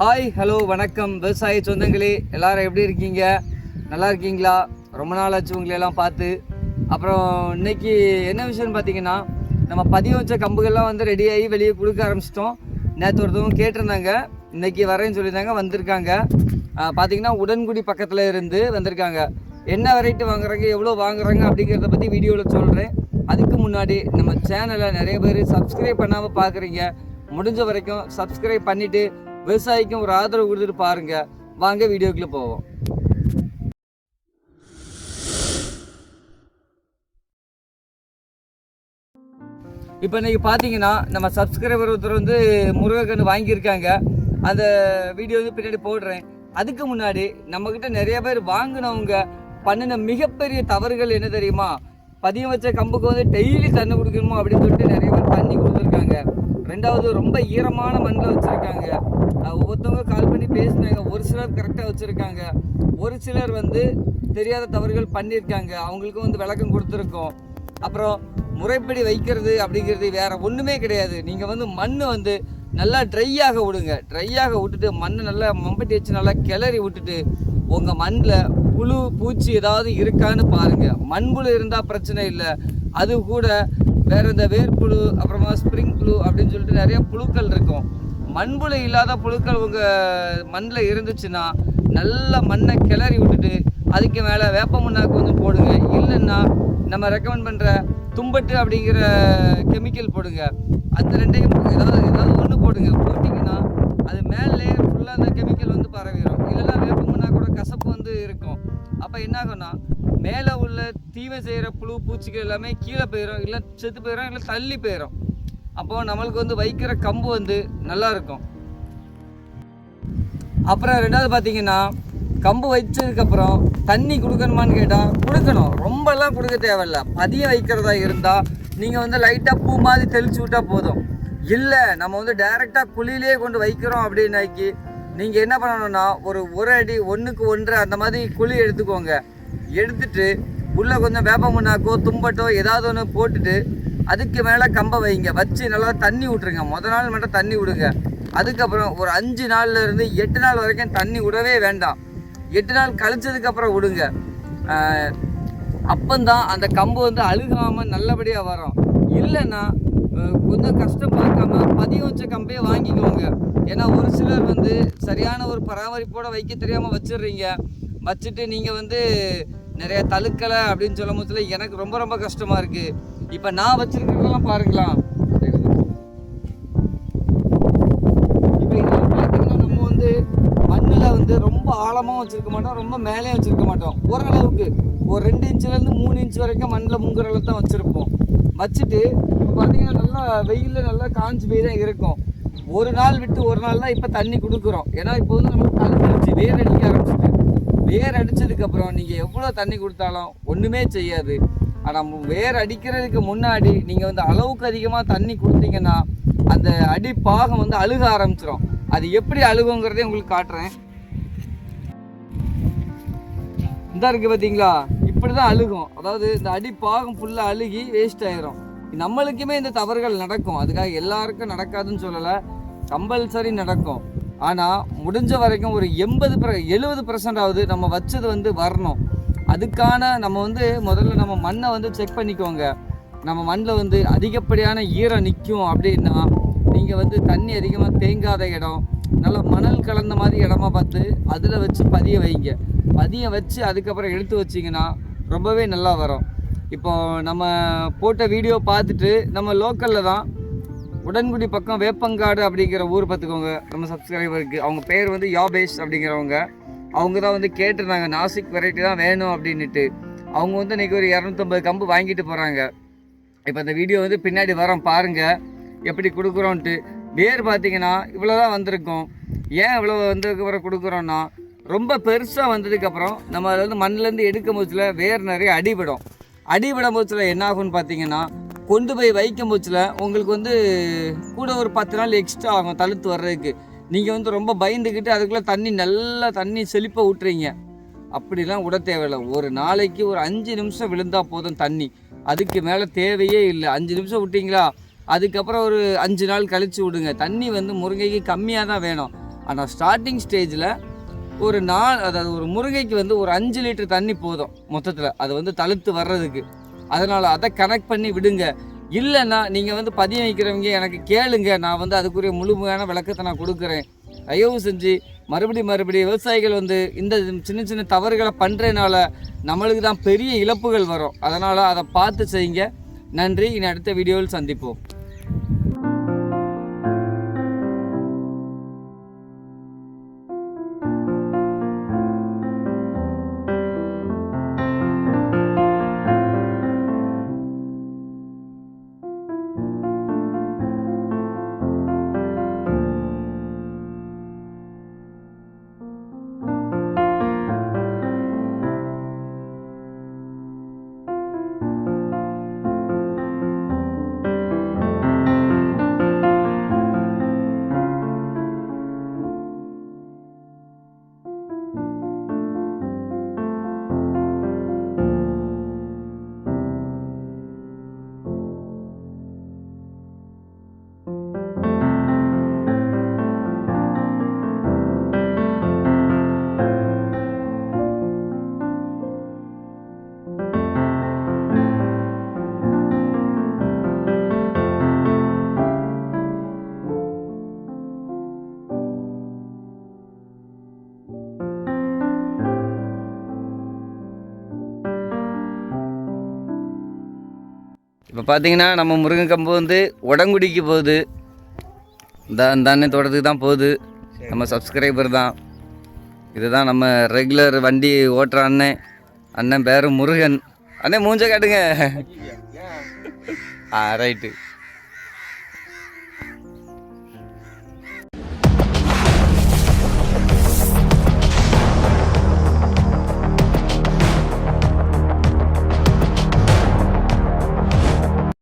Hi hello வணக்கம். விவசாய சொந்தங்களே எல்லாரும் எப்படி இருக்கீங்க? நல்லா இருக்கீங்களா? ரொம்ப நாள் ஆச்சு உங்களை எல்லாம் பார்த்து. அப்புறம் இன்னைக்கு என்ன விஷயம்னு பார்த்தீங்கன்னா நம்ம பதிவு வச்ச கம்புகள்லாம் வந்து ரெடியாகி வெளியே கொடுக்க ஆரம்பிச்சிட்டோம். நேற்று ஒருத்தவங்க கேட்டிருந்தாங்க. இன்னைக்கு வரேன்னு சொல்லியிருந்தாங்க வந்திருக்காங்க. பார்த்தீங்கன்னா உடன்குடி பக்கத்தில் இருந்து வந்திருக்காங்க. என்ன வெரைட்டி வாங்குறாங்க எவ்வளோ வாங்குறாங்க அப்படிங்கிறத பற்றி வீடியோவில் சொல்கிறேன் அதுக்கு முன்னாடி நம்ம சேனலை நிறைய பேர் சப்ஸ்கிரைப் பண்ணாமல் பார்க்குறீங்க முடிஞ்ச வரைக்கும் சப்ஸ்கிரைப் பண்ணிவிட்டு விவசாயிக்கும் ஒரு ஆதரவு கொடுத்துட்டு பாருங்க. வாங்க வீடியோக்குள்ள போவோம். இப்போ இன்னைக்கு பார்த்தீங்கன்னா நம்ம சப்ஸ்கிரைபர் ஒருத்தர் வந்து முருகக்கன்று வாங்கியிருக்காங்க. அந்த வீடியோ வந்து பின்னாடி போடுறேன். அதுக்கு முன்னாடி நம்மக்கிட்ட நிறைய பேர் வாங்கினவங்க பண்ணின மிகப்பெரிய தவறுகள் என்ன தெரியுமா? பதியம் வச்ச கம்புக்கு வந்து டெய்லி தண்ணி குடிக்கணுமோ அப்படின்னு சொல்லிட்டு நிறைய பேர் தண்ணி கொடுத்துருக்காங்க. ரெண்டாவது ரொம்ப ஈரமான மண்ணில் வச்சுருக்காங்க. ஒவ்வொருத்தவங்க கால் பண்ணி பேசினாங்க. ஒரு சிலர் கரெக்டாக வச்சுருக்காங்க. ஒரு சிலர் வந்து தெரியாத தவறுகள் பண்ணியிருக்காங்க. அவங்களுக்கும் வந்து விளக்கம் கொடுத்துருக்கோம். அப்புறம் முறைப்படி வைக்கிறது அப்படிங்கிறது வேற ஒன்றுமே கிடையாது. நீங்கள் வந்து மண் வந்து நல்லா ட்ரையாக விடுங்க. ட்ரையாக விட்டுட்டு மண்ணை நல்லா மம்பட்டி வச்சு நல்லா கிளறி விட்டுட்டு உங்கள் மண்ணில் புழு பூச்சி ஏதாவது இருக்கான்னு பாருங்கள் மண்புழு இருந்தால் பிரச்சனை இல்லை. அது கூட வேறு இந்த வேர்ப்புழு அப்புறமா ஸ்ப்ரிங் புழு அப்படின்னு சொல்லிட்டு நிறைய புழுக்கள் இருக்கும். மண்புழு இல்லாத புழுக்கள் உங்கள் மண்ணில் இருந்துச்சுன்னா நல்ல மண்ணை கிளறி விட்டுட்டு அதுக்கு மேலே வேப்ப மண்ணாக்கு வந்து போடுங்க. இல்லைன்னா நம்ம ரெக்கமெண்ட் பண்ணுற தும்பட்டு அப்படிங்கிற கெமிக்கல் போடுங்க. அந்த ரெண்டையும் ஏதாவது ஏதாவது ஒன்று போடுங்க. போட்டிங்கன்னா அது மேலே ஃபுல்லாக அந்த கெமிக்கல் வந்து பரவிடும் இல்லைன்னா வேப்ப மண்ணா கூட கசப்பு வந்து இருக்கும். அப்போ என்ன ஆகும்னா மேலே உள்ள தீமை செய்கிற புழு பூச்சிகள் எல்லாமே கீழே போயிடும் இல்லை செத்து போயிடும் இல்லை தள்ளி போயிடும் அப்போது நம்மளுக்கு வந்து வைக்கிற கம்பு வந்து நல்லா இருக்கும். அப்புறம் ரெண்டாவது பார்த்தீங்கன்னா கம்பு வச்சதுக்கப்புறம் தண்ணி கொடுக்கணுமான்னு கேட்டால் கொடுக்கணும். ரொம்பலாம் கொடுக்க தேவையில்ல. பதியம் வைக்கிறதா இருந்தால் நீங்கள் வந்து லைட்டாக பூ மாதிரி தெளிச்சு விட்டால் போதும். இல்லை நம்ம வந்து டைரெக்டாக குழியிலே கொண்டு வைக்கிறோம் அப்படின்னாக்கி நீங்கள் என்ன பண்ணணும்னா ஒரு ஒரு அடி ஒன்றுக்கு ஒன்றரை அந்த மாதிரி குழி எடுத்துக்கோங்க. எடுத்துட்டு உள்ளே கொஞ்சம் வேப்ப தும்பட்டோ ஏதாவது ஒன்று போட்டுட்டு அதுக்கு மேலே கம்பை வைங்க. வச்சு நல்லா தண்ணி விட்ருங்க முத நாள் மட்டும் தண்ணி விடுங்க. அதுக்கப்புறம் ஒரு அஞ்சு நாள்ல இருந்து எட்டு நாள் வரைக்கும் தண்ணி விடவே வேண்டாம். எட்டு நாள் கழிச்சதுக்கப்புறம் விடுங்க. அப்போந்தான் அப்பந்தான் அந்த கம்பு வந்து அழுகாமல் நல்லபடியாக வரும். இல்லைன்னா கொஞ்சம் கஷ்டம் பார்க்காம பதியம் வச்ச கம்பையே வாங்கிக்கோங்க. ஏன்னா ஒரு சிலர் வந்து சரியான ஒரு பராமரிப்போடு வைக்க தெரியாமல் வச்சிடுறீங்க வச்சுட்டு நீங்கள் வந்து நிறைய தழுக்கலை அப்படின்னு சொல்லும் போதுல எனக்கு ரொம்ப ரொம்ப கஷ்டமாக இருக்குது இப்போ நான் வச்சுருக்கிறதெல்லாம் பாருங்களா இப்போ இதெல்லாம் பார்த்தீங்கன்னா நம்ம வந்து மண்ணில் வந்து ரொம்ப ஆழமாக வச்சுருக்க மாட்டோம் ரொம்ப மேலேயும் வச்சுருக்க மாட்டோம். ஓரளவுக்கு ஒரு ரெண்டு இன்ச்சுலேருந்து மூணு இன்ச் வரைக்கும் மண்ணில் முங்குற தான் வச்சுருப்போம். வச்சுட்டு இப்போ பார்த்தீங்கன்னா நல்லா வெயிலில் நல்லா காஞ்சி போய் தான் இருக்கும். ஒரு நாள் விட்டு ஒரு நாள் தான் இப்போ தண்ணி கொடுக்குறோம். ஏன்னா இப்போ வந்து நம்மளுக்கு தண்ணி வேர் அடிக்க ஆரம்பிச்சிட்டு வேர் அடித்ததுக்கப்புறம் நீங்கள் எவ்வளோ தண்ணி கொடுத்தாலும் ஒன்றுமே செய்யாது. ஆனால் வேர் அடிக்கிறதுக்கு முன்னாடி நீங்கள் வந்து அளவுக்கு அதிகமாக தண்ணி கொடுத்தீங்கன்னா அந்த அடி பாகம் வந்து அழுக ஆரம்பிச்சிடும் அது எப்படி அழுகுங்கிறதே உங்களுக்கு காட்டுறேன். இந்த இருக்கு பார்த்தீங்களா இப்படி தான் அழுகும். அதாவது இந்த அடி பாகம் ஃபுல்லாக அழுகி வேஸ்ட் ஆயிரும். நம்மளுக்குமே இந்த தவறுகள் நடக்கும். அதுக்காக எல்லாருக்கும் நடக்காதுன்னு சொல்லலை. கம்பல்சரி நடக்கும். ஆனால் முடிஞ்ச வரைக்கும் ஒரு எண்பது பிர எழுபது பர்சன்டாவது நம்ம வச்சது வந்து வரணும். அதுக்கான நம்ம வந்து முதல்ல நம்ம மண்ணை வந்து செக் பண்ணிக்கோங்க. நம்ம மண்ணில் வந்து அதிகப்படியான ஈரம் நிற்கும் அப்படின்னா நீங்கள் வந்து தண்ணி அதிகமாக தேங்காத இடம் நல்லா மணல் கலந்த மாதிரி இடமா பார்த்து அதில் வச்சு பதிய வைங்க. பதிய வச்சு அதுக்கப்புறம் எடுத்து வச்சிங்கன்னா ரொம்பவே நல்லா வரும். இப்போ நம்ம போட்ட வீடியோ பார்த்துட்டு நம்ம லோக்கலில் தான் உடன்குடி பக்கம் வேப்பங்காடு அப்படிங்கிற ஊர் பார்த்துக்கோங்க. நம்ம சப்ஸ்கிரைபருக்கு அவங்க பேர் வந்து யாபேஷ் அப்படிங்கிறவங்க. அவங்க தான் வந்து கேட்டிருந்தாங்க நாசிக் வெரைட்டி தான் வேணும் அப்படின்னுட்டு. அவங்க வந்து இன்றைக்கி ஒரு இரநூத்தம்பது கம்பு வாங்கிட்டு போகிறாங்க இப்போ இந்த வீடியோ வந்து பின்னாடி வரோம் பாருங்கள் எப்படி கொடுக்குறோன்ட்டு. வேர் பார்த்தீங்கன்னா இவ்வளோ தான் வந்திருக்கும். ஏன் இவ்வளோ வந்ததுக்கப்புறம் கொடுக்குறோன்னா ரொம்ப பெருசாக வந்ததுக்கப்புறம் நம்ம அதில் வந்து மண்ணிலேருந்து எடுக்கும் போதில் வேர் நிறைய அடிபடும். அடிபடும் போச்சுல என்ன ஆகும்னு பார்த்தீங்கன்னா கொண்டு போய் வைக்கும் போச்சுல உங்களுக்கு வந்து கூட ஒரு பத்து நாள் எக்ஸ்ட்ரா ஆகும் தழுத்து வர்றதுக்கு. நீங்கள் வந்து ரொம்ப பயந்துக்கிட்டு அதுக்குள்ளே தண்ணி நல்லா தண்ணி செழிப்பாக விட்டுறீங்க அப்படிலாம் விட தேவையில்லை. ஒரு நாளைக்கு ஒரு அஞ்சு நிமிஷம் விழுந்தால் போதும் தண்ணி. அதுக்கு மேலே தேவையே இல்லை. அஞ்சு நிமிஷம் விட்டிங்களா? அதுக்கப்புறம் ஒரு அஞ்சு நாள் கழித்து விடுங்க. தண்ணி வந்து முருங்கைக்கு கம்மியாக தான் வேணும். ஆனால் ஸ்டார்டிங் ஸ்டேஜில் ஒரு நாள் அதாவது ஒரு முருங்கைக்கு வந்து ஒரு அஞ்சு லிட்டர் தண்ணி போதும் மொத்தத்தில். அது வந்து தழுத்து வர்றதுக்கு. அதனால் அதை கனெக்ட் பண்ணி விடுங்க. இல்லைன்னா நீங்கள் வந்து பதியம் வைக்கிறவங்க எனக்கு கேளுங்க. நான் வந்து அதுக்குரிய முழுமையான விளக்கத்தை நான் கொடுக்குறேன். தயவு செஞ்சு மறுபடியும் மறுபடியும் விவசாயிகள் வந்து இந்த சின்ன சின்ன தவறுகளை பண்ணுறதுனால நம்மளுக்கு தான் பெரிய இழப்புகள் வரும். அதனால் அதை பார்த்து செய்யுங்க. நன்றி. இனி அடுத்த வீடியோவில் சந்திப்போம். இப்போ பார்த்தீங்கன்னா நம்ம முருங்கைக்கம்பு வந்து உடங்குடிக்கு போகுது. இந்த அந்த அண்ணன் தோட்டத்துக்கு தான் போகுது. நம்ம சப்ஸ்கிரைபர் தான். இதுதான் நம்ம ரெகுலர் வண்டி ஓட்டுற அண்ணன் அண்ணன் பேர் முருகன். அண்ணன் மூஞ்ச காட்டுங்க. ஆ ரைட்டு